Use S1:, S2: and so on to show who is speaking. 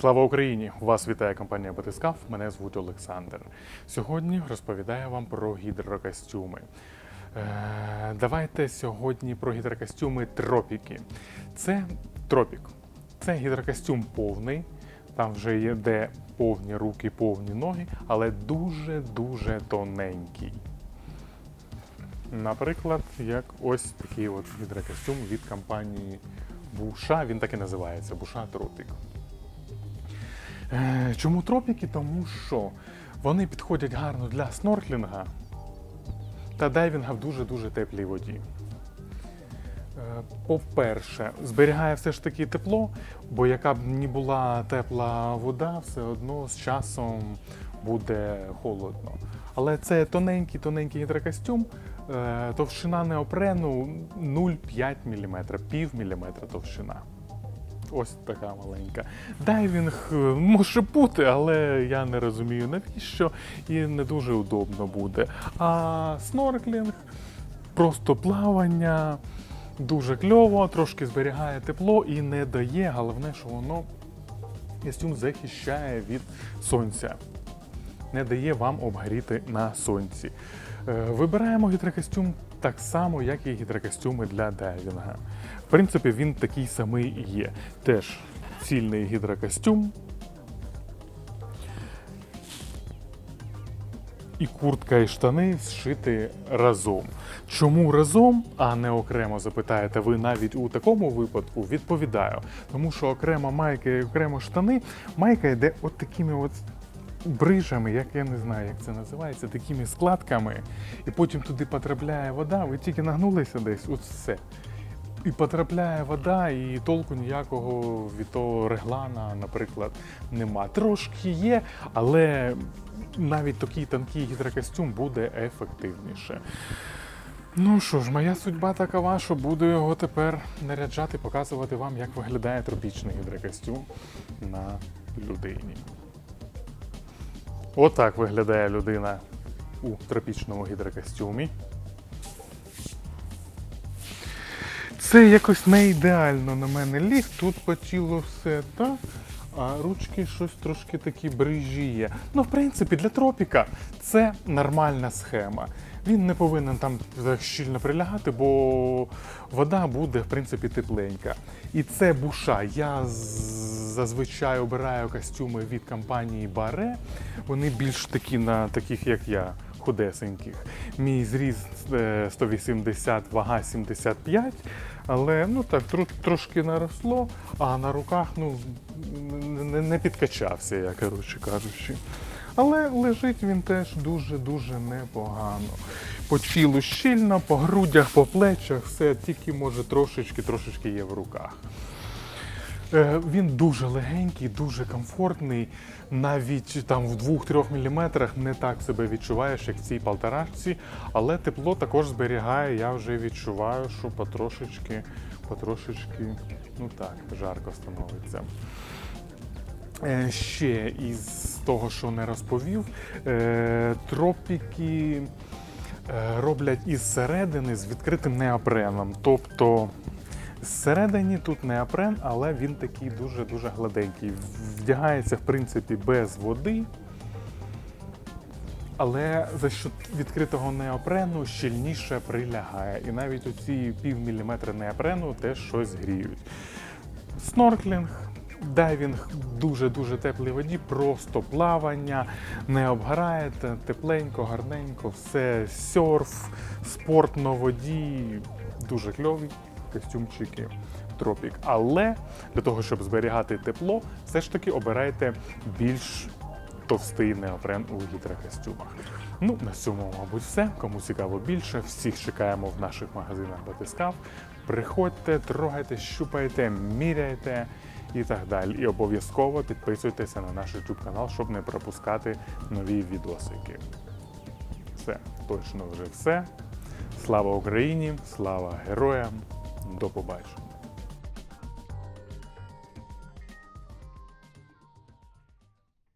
S1: Слава Україні! Вас вітає компанія Батискаф. Мене звуть Олександр. Сьогодні розповідаю вам про гідрокостюми. Е, давайте сьогодні про гідрокостюми тропіки. Це тропік. Це гідрокостюм повний. Там вже є де повні руки, повні ноги, але дуже-дуже тоненький. Наприклад, як ось такий от гідрокостюм від компанії Буша. Він так і називається Буша Тропік. Е, Чому тропіки? Тому що вони підходять гарно для снорклінга та дайвінга в дуже-дуже теплій воді. Е, По-перше, зберігає все ж таки тепло, бо яка б ні була тепла вода, все одно з часом буде холодно. Але це тоненький тоненький гідрокостюм, е, товщина неопрену 0,5 мм, пів міліметра товщина. Ось така маленька. Дайвінг може бути, але я не розумію навіщо і не дуже удобно буде. А снорклінг, просто плавання, дуже кльово, трошки зберігає тепло і не дає. Головне, що воно костюм захищає від сонця. Не дає вам обгоріти на сонці. Е, Вибираємо гідрокостюм так само, як і гідрокостюми для дайвінга. В принципі, він такий самий є. Теж цільний гідрокостюм. І куртка і штани зшити разом. Чому разом, а не окремо запитаєте ви навіть у такому випадку? Відповідаю. Тому що окремо майка і окремо штани, майка йде от такими от брижами, як я не знаю, як це називається, такими складками, і потім туди потрапляє вода, ви тільки нагнулися десь, от все. І потрапляє вода, і толку ніякого від того реглана, наприклад, нема. Трошки є, але навіть такий тонкий гідрокостюм буде ефективніше. Ну що ж, моя судьба такова, що буду його тепер наряджати, показувати вам, як виглядає тропічний гідрокостюм на людині. Отак виглядає людина у тропічному гідрокостюмі. Це якось не ідеально на мене ліг. Тут по тілу все так, а ручки щось трошки такі брижі є. Ну, в принципі, для тропіка це нормальна схема. Він не повинен там щільно прилягати, бо вода буде, в принципі, тепленька. І це буша. Я з- зазвичай обираю костюми від компанії Баре. Вони більш такі на таких, як я, худесеньких. Мій зріст е, 180, вага 75, але ну так тро- трошки наросло, а на руках ну не, підкачався, я коротше кажучи. Але лежить він теж дуже-дуже непогано. По тілу щільно, по грудях, по плечах, все тільки може трошечки, трошечки є в руках. Е, Він дуже легенький, дуже комфортний. Навіть там в 2-3 мм не так себе відчуваєш, як в цій полторашці, але тепло також зберігає. Я вже відчуваю, що потрошечки, потрошечки, ну так, жарко становиться. Е, Ще із того, що не розповів, е, тропіки роблять із середини з відкритим неопреном. Тобто зсередині тут неопрен, але він такий дуже-дуже гладенький. Вдягається, в принципі, без води. Але за що відкритого неопрену щільніше прилягає. І навіть оці пів міліметра неопрену теж щось гріють. Снорклінг, дайвінг дуже-дуже теплій воді, просто плавання, не обгораєте, тепленько, гарненько, все серф, спорт на воді, дуже кльові костюмчики. Тропік. Але для того, щоб зберігати тепло, все ж таки обирайте більш товстий неопрен у гідрокостюмах. Ну, на цьому, мабуть, все. Кому цікаво більше, всіх чекаємо в наших магазинах Батискав. Приходьте, трогайте, щупайте, міряйте і так далі. І обов'язково підписуйтеся на наш YouTube канал, щоб не пропускати нові відосики. Все, точно вже все. Слава Україні, слава героям. До побачення.